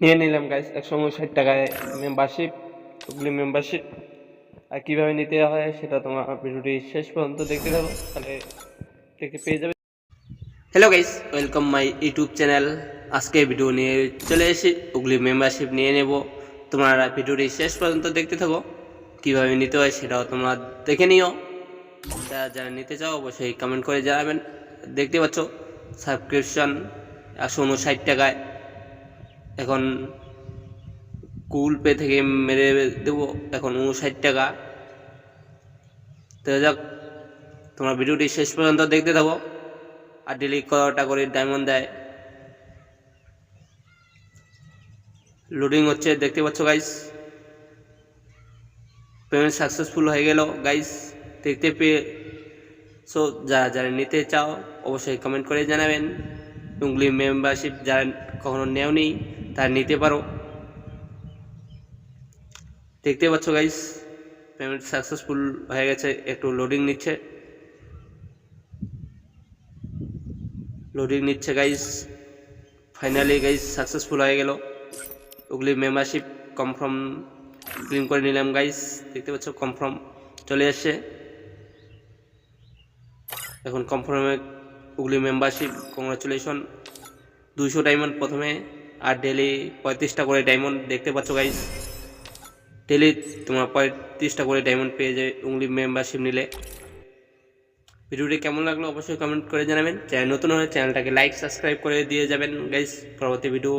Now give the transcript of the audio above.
নিয়ে নিলাম গাইস একশো উনষাট টাকায় মেম্বারশিপ ওগুলি মেম্বারশিপ আর কীভাবে নিতে হয় সেটা তোমার ভিডিওটি শেষ পর্যন্ত দেখতে থাকো, তাহলে দেখতে পেয়ে যাবে। Hello guys welcome my YouTube channel আজকে ভিডিও নিয়ে চলে এসেছি ওগুলি মেম্বারশিপ নিয়ে নেব। তোমরা ভিডিওটি শেষ পর্যন্ত দেখতে থাকো, কীভাবে নিতে হয় সেটাও তোমরা দেখে নিও। যারা যারা নিতে চাও, অবশ্যই কমেন্ট করে জানাবেন। দেখতে পাচ্ছ সাবস্ক্রিপশন একশো উনষাট টাকায়। এখন গুগল পে থেকে মেরে দেবো, এখন উনষাট টাকা। তো যাক, তোমরা ভিডিওটি শেষ পর্যন্ত দেখতে থাকো আর ডেলি কটা করে ডায়মন্ড দেয়। লোডিং হচ্ছে, দেখতে পাচ্ছ গাইস পেমেন্ট সাকসেসফুল হয়ে গেল গাইস দেখতে পেয়ে। সো যারা যারা নিতে চাও, অবশ্যই কমেন্ট করে জানাবেন। উংলি মেম্বারশিপ যারা কখনো নেওনি তারা নিতে পারো। দেখতে পাচ্ছ গাইস পেমেন্ট সাকসেসফুল হয়ে গেছে, একটু লোডিং নিচ্ছে। লোডিং নিচ্ছে গাইস ফাইনালি গাইস সাকসেসফুল হয়ে গেল। ওগুলি মেম্বারশিপ কনফার্ম ক্লিম করে নিলাম গাইস দেখতে পাচ্ছ কনফার্ম চলে এসছে এখন কনফার্মে ওগুলি মেম্বারশিপ কংগ্রাচুলেশন দুইশো ডায়মন্ড প্রথমে আর ডেলি পঁয়ত্রিশটা করে ডায়মন্ড দেখতে পাচ্ছ গাইজ ডেলি তোমার পঁয়ত্রিশটা করে ডায়মন্ড পেয়ে যাবে উংলি মেম্বারশিপ নিলে। ভিডিওটি কেমন লাগল অবশ্যই কমেন্ট করে জানাবেন। চ্যানেল নতুন হলে চ্যানেলটাকে লাইক সাবস্ক্রাইব করে দিয়ে যাবেন গাইজ পরবর্তী ভিডিও